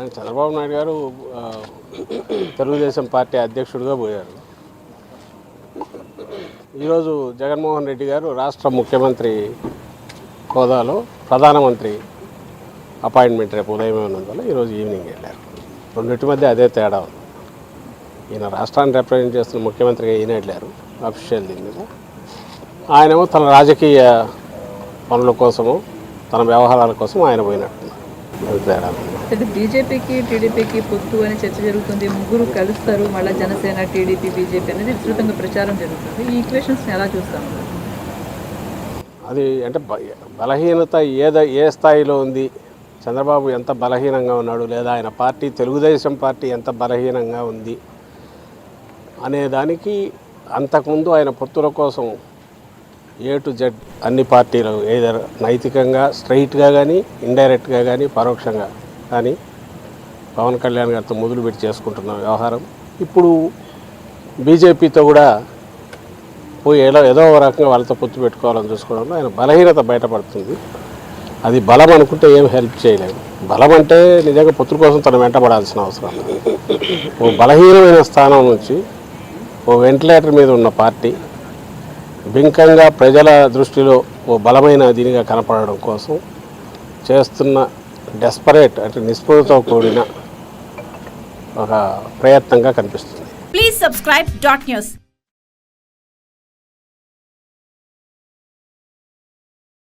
ఆయన చంద్రబాబు నాయుడు గారు తెలుగుదేశం పార్టీ అధ్యక్షుడిగా పోయారు. ఈరోజు జగన్మోహన్ రెడ్డి గారు రాష్ట్ర ముఖ్యమంత్రి హోదాలో ప్రధానమంత్రి అపాయింట్మెంట్ రేపు ఉదయం ఉన్నందువల్ల ఈరోజు ఈవినింగ్ వెళ్ళారు. రెండింటి మధ్య అదే తేడా ఉంది. ఈయన రాష్ట్రాన్ని రిప్రజెంట్ చేస్తున్న ముఖ్యమంత్రిగా ఈయన వెళ్ళారు అఫీషియల్ దీని మీద. ఆయనేమో తన రాజకీయ పనుల కోసము తన వ్యవహారాల కోసం ఆయన పోయినట్టున్నారు. తేడా అయితే బీజేపీకి టీడీపీకి పొత్తు అని చర్చ జరుగుతుంది. ముగ్గురు కలుస్తారు. మళ్ళీ జనసేన టీడీపీ బీజేపీ అనేది విస్తృతంగా ప్రచారం జరుగుతుంది. ఈ ఈక్వేషన్స్ ఎలా చూస్తాం? అది అంటే బలహీనత ఏద ఏ స్థాయిలో ఉంది? చంద్రబాబు ఎంత బలహీనంగా ఉన్నాడు? లేదా ఆయన పార్టీ తెలుగుదేశం పార్టీ ఎంత బలహీనంగా ఉంది? అనే దానికి అంతకుముందు ఆయన పొత్తుల కోసం ఏ టు జెడ్ అన్ని పార్టీలు ఏదర్ నైతికంగా స్ట్రైట్గా కానీ ఇండైరెక్ట్గా కానీ పరోక్షంగా కానీ పవన్ కళ్యాణ్ గారితో మొదలుపెట్టి చేసుకుంటున్న వ్యవహారం. ఇప్పుడు బీజేపీతో కూడా పోయి ఏదో ఏదో ఒక రకంగా వాళ్ళతో పొత్తు పెట్టుకోవాలని చూసుకోవడంలో ఆయన బలహీనత బయటపడుతుంది. అది బలం అనుకుంటే ఏం హెల్ప్ చేయలేదు బలం అంటే నిజంగా పొత్తుల కోసం తను వెంటబడాల్సిన అవసరం. లేదు. ఓ బలహీనమైన స్థానం నుంచి ఓ వెంటిలేటర్ మీద ఉన్న పార్టీ బింకంగా ప్రజల దృష్టిలో ఓ బలమైన దీనిగా కనపడడం కోసం చేస్తున్న డెస్పరేట్ అంటే నిస్పృహతో కూడిన ఒక ప్రయత్నంగా కనిపిస్తుంది. Please subscribe dot news